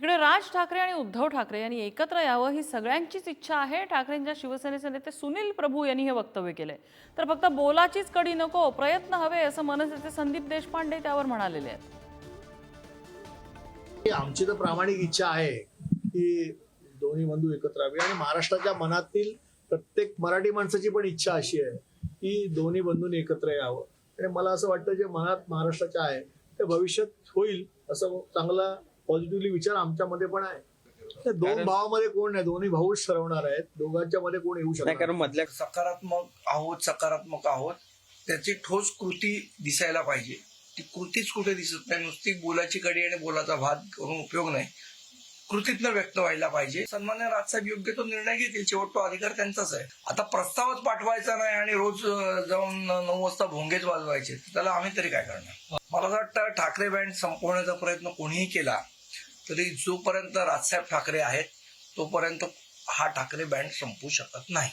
इकडे राज ठाकरे आणि उद्धव ठाकरे यांनी एकत्र यावं ही सगळ्यांचीच इच्छा आहे. ठाकरेंच्या शिवसेनेचे नेते सुनील प्रभू यांनी हे वक्तव्य केलंय. तर फक्त बोलाचीच कडी नको प्रयत्न हवे असं मनसेचे संदीप देशपांडे त्यावर म्हणालेले आहेत. की आमची तर प्रामाणिक इच्छा आहे की दोन्ही बंधू एकत्र यावे आणि महाराष्ट्राच्या मनातील प्रत्येक मराठी माणसाची पण इच्छा अशी आहे की दोन्ही बंधूंनी एकत्र यावं. आणि मला असं वाटतं जे मनात महाराष्ट्राच्या आहे ते भविष्यात होईल असं चांगला पॉझिटिव्हली विचार आमच्यामध्ये पण आहे. दोन भावामध्ये कोण नाही दोन्ही भाऊच ठरवणार आहेत. दोघांच्या मध्ये कोण येऊ नाही शकणार कारण मधल्या सकारात्मक आहोत सकारात्मक आहोत त्याची ठोस कृती दिसायला पाहिजे. ती कृतीच कुठे दिसत नाही. नुसती बोलाची कडी आणि बोलाचा भात करून उपयोग नाही. कृतीतनं व्यक्त व्हायला पाहिजे. सन्मान्य राजसाहेब योग्य तो निर्णय घेतील. शेवट तो अधिकार त्यांचाच आहे. आता प्रस्तावच पाठवायचा नाही आणि रोज जाऊन नऊ वाजता भोंगेच वाजवायचे. त्याला आम्ही तरी काय करणार? मला असं वाटतं ठाकरे बँड संपवण्याचा प्रयत्न कोणीही केला तरी जोपर्यंत राजसाहेब ठाकरे आहेत तोपर्यंत हा ठाकरे बँड संपू शकत नाही.